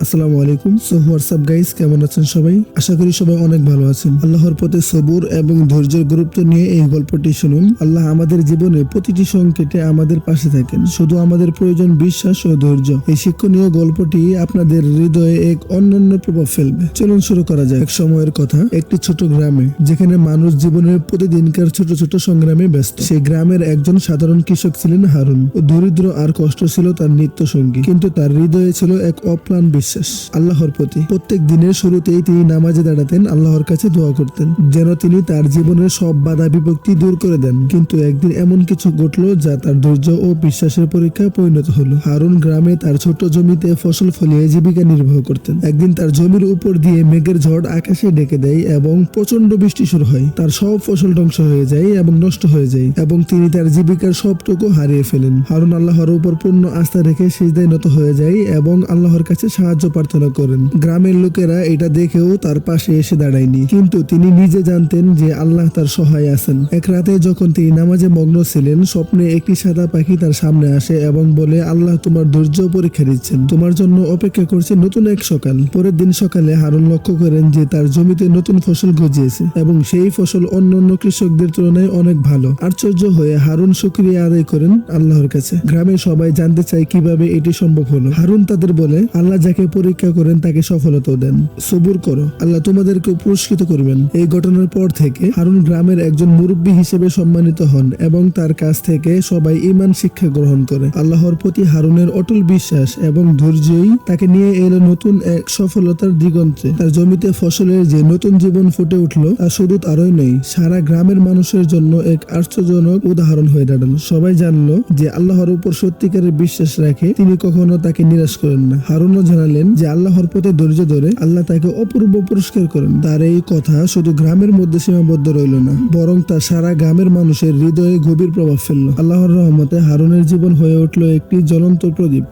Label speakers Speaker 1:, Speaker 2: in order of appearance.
Speaker 1: আসসালামু আলাইকুম। So WhatsApp guys কেমন আছেন সবাই? আশা করি সবাই অনেক ভালো আছেন। আল্লাহর পথে সবুর এবং ধৈর্যের গুরুত্ব নিয়ে এই গল্পটি শুনুন। আল্লাহ আমাদের জীবনে প্রতিটি সংকেটে আমাদের পাশে থাকেন। শুধু আমাদের প্রয়োজন বিশ্বাস ও ধৈর্য। এই শিক্ষণীয় গল্পটি আপনাদের হৃদয়ে এক অন্যান্য প্রভাব ফেলবে। চলুন শুরু করা যায় এক সময়ের কথা, একটি ছোট গ্রামে, যেখানে মানুষ জীবনের প্রতিদিনকার ছোট ছোট সংগ্রামে ব্যস্ত। সেই গ্রামের একজন সাধারণ কৃষক ছিলেন হারুন। দরিদ্র আর কষ্ট ছিল তার নিত্য সঙ্গী। কিন্তু তার হৃদয়ে ছিল এক অপ্লান বিশ্বাস। আল্লাহর প্রতি প্রত্যেক দিনের শুরুতেই তিনি নামাজে দাঁড়াতেন, আল্লাহর কাছে দোয়া করতেন, যেন তিনি তার জীবনের সব বাধা বিভক্তি দূর করে দেন। কিন্তু একদিন এমন কিছু ঘটলো যা তার ধৈর্য ও বিশ্বাসের পরীক্ষায় পরিণত হলো। হারুন গ্রামে তার ছোট জমিতে ফসল ফলিয়ে জীবিকা নির্বাহ করতেন। একদিন তার জমির উপর দিয়ে মেঘের ঝড় আকাশে ডেকে দেয় এবং প্রচণ্ড বৃষ্টি শুরু হয়। তার সব ফসল ধ্বংস হয়ে যায় এবং নষ্ট হয়ে যায় এবং তিনি তার জীবিকার সবটুকু হারিয়ে ফেলেন। হারুন আল্লাহর উপর পূর্ণ আস্থা রেখে সিজদায় নত হয়ে যায় এবং আল্লাহর কাছে সাহায্য প্রার্থনা করেন। গ্রামের লোকেরা এটা দেখেও তার পাশে এসে দাঁড়ায়নি। কিন্তু তিনি নিজে জানতেন যে আল্লাহ তার সহায় আছেন। এক রাতে যখন তিনি নামাজে মগ্ন ছিলেন, স্বপ্নে একটি সাদা পাখি তার সামনে আসে এবং বলে, আল্লাহ তোমার ধৈর্য পরীক্ষা দিচ্ছেন তোমার জন্য অপেক্ষা করছে নতুন এক সকাল। পরের দিন সকালে হারুন লক্ষ্য করেন যে তার জমিতে নতুন ফসল গজিয়েছে এবং সেই ফসল অন্য অন্য কৃষকদের তুলনায় অনেক ভালো। আশ্চর্য হয়ে হারুন শুক্রিয়া আদায় করেন আল্লাহর কাছে। গ্রামের সবাই জানতে চায় কীভাবে এটি সম্ভব হলো। হারুন তাদের বলে, আল্লাহ যাকে পরীক্ষা করেন, তাকে সফলতাও দেন। সবুর করো। আল্লাহ তোমাদেরকে পুরস্কৃত করবেন। এই ঘটনার পর থেকে হারুন গ্রামের একজন মুরব্বী হিসেবে সম্মানিত হন এবং তার কাছ থেকে সবাই ইমান শিক্ষা গ্রহণ করে। আল্লাহর প্রতি হারুনের অটল বিশ্বাস এবং ধৈর্যই তাকে নিয়ে এলো নতুন এক সফলতার দিগন্তে। তার জমিতে ফসলের যে নতুন জীবন ফুটে উঠল, তা শুধু তারই নয় সারা গ্রামের মানুষের জন্য এক আশ্চর্যজনক উদাহরণ হয়ে দাঁড়াল। সবাই জানলো যে আল্লাহর উপর সত্যিকারের বিশ্বাস রাখে তিনি কখনো তাকে নিরাশ করেন না। হারুনও জানালেন যে আল্লাহর পথে ধৈর্য ধরে আল্লাহ তাকে অপূর্ব পুরস্কার করেন। তার এই কথা শুধু গ্রামের মধ্যে সীমাবদ্ধ রইল না, বরং তা সারা গ্রামের মানুষের হৃদয়ে গভীর প্রভাব ফেলল। আল্লাহর রহমতে হারুনের জীবন হয়ে উঠল একটি জ্বলন্ত প্রদীপ।